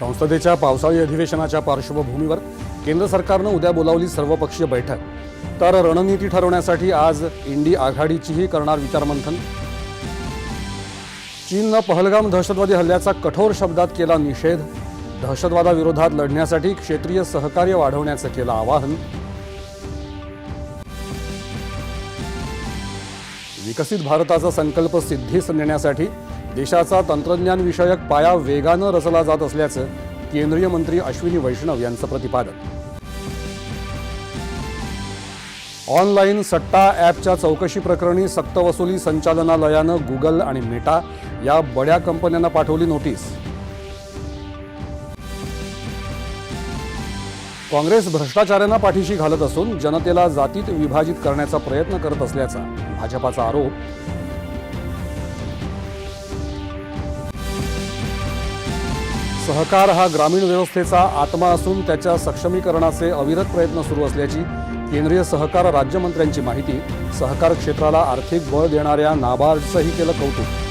संसदेच्या पावसाळी अधिवेशनाच्या पार्श्वभूमीवर केंद्र सरकारनं उद्या बोलावली सर्वपक्षीय बैठक. तर रणनीती ठरवण्यासाठी आज इंडी आघाडीचीही करणार विचारमंथन. चीननं पहलगाम दहशतवादी हल्ल्याचा कठोर शब्दात केला निषेध. दहशतवादाविरोधात लढण्यासाठी क्षेत्रीय सहकार्य वाढवण्याचं केलं आवाहन. विकसित भारताचा संकल्प सिद्धीस नेण्यासाठी देशाचा तंत्रज्ञान विषयक पाया वेगानं रचला जात असल्याचं केंद्रीय मंत्री अश्विनी वैष्णव यांचं प्रतिपादन. ऑनलाईन सट्टा ॲपच्या चौकशी प्रकरणी सक्तवसुली संचालनालयानं गुगल आणि मेटा या बड्या कंपन्यांना पाठवली नोटीस. काँग्रेस भ्रष्टाचारांना पाठीशी घालत असून जनतेला जातीत विभाजित करण्याचा प्रयत्न करत असल्याचा भाजपाचा आरोप. सहकार हा ग्रामीण व्यवस्थेचा आत्मा असून त्याच्या सक्षमीकरणाचे अविरत प्रयत्न सुरू असल्याची केंद्रीय सहकार राज्यमंत्र्यांची माहिती सहकार क्षेत्राला आर्थिक बळ देणाऱ्या नाबार्डचंही केलं कौतुक.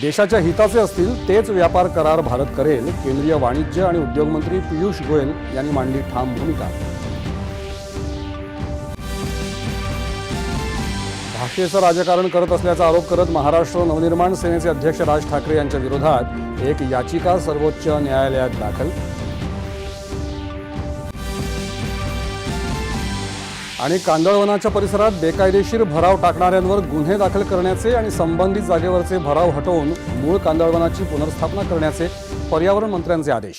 देशाच्या हिताचे असतील तेच व्यापार करार भारत करेल केंद्रीय वाणिज्य आणि उद्योग मंत्री पियुष गोयल यांनी मांडली ठाम भूमिका. भाषेचं राजकारण करत असल्याचा आरोप करत महाराष्ट्र नवनिर्माण सेनेचे अध्यक्ष राज ठाकरे यांच्या विरोधात एक याचिका सर्वोच्च न्यायालयात दाखल. आणि कांदळवनाच्या परिसरात बेकायदेशीर भराव टाकणाऱ्यांवर गुन्हे दाखल करण्याचे आणि संबंधित जागेवरचे भराव हटवून मूळ कांदळवनाची पुनर्स्थापना करण्याचे पर्यावरण मंत्र्यांचे आदेश.